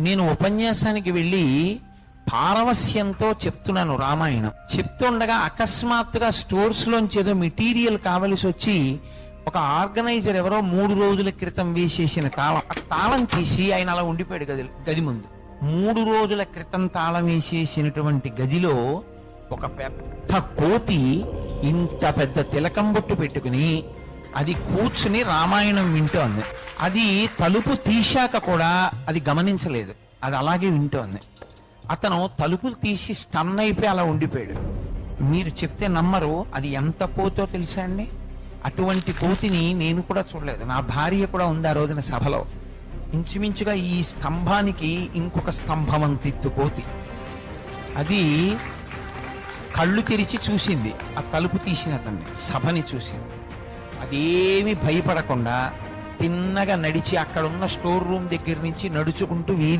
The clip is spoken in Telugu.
నేను ఉపన్యాసానికి వెళ్ళి పారవస్యంతో చెప్తున్నాను రామాయణం. చెప్తుండగా అకస్మాత్తుగా స్టోర్స్ లోంచి ఏదో మెటీరియల్ కావలసి వచ్చి ఒక ఆర్గనైజర్ ఎవరో మూడు రోజుల క్రితం వేసేసిన తాళం. ఆ తాళం తీసి ఆయన అలా ఉండిపోయాడు గది గది ముందు. మూడు రోజుల క్రితం తాళం వేసేసినటువంటి గదిలో ఒక పెద్ద కోతి ఇంత పెద్ద తిలకం బొట్టు పెట్టుకుని అది కూర్చుని రామాయణం వింటోంది. అది తలుపు తీశాక కూడా అది గమనించలేదు. అది అలాగే వింటోంది. అతను తలుపులు తీసి స్టన్ అయిపోయి అలా ఉండిపోయాడు. మీరు చెప్తే నమ్మరు. అది ఎంత కోతో తెలుసా అండి? అటువంటి కోతిని నేను కూడా చూడలేదు. నా భార్య కూడా ఉంది ఆ రోజున సభలో. ఇంచుమించుగా ఈ స్తంభానికి ఇంకొక స్తంభం అంతిత్తు కోతి. అది కళ్ళు తెరిచి చూసింది. ఆ తలుపు తీసిన అతన్ని సభని చూసింది. అదేమి భయపడకుండా తిన్నగా నడిచి అక్కడ ఉన్న స్టోర్ రూమ్ దగ్గర నుంచి నడుచుకుంటూ వీధి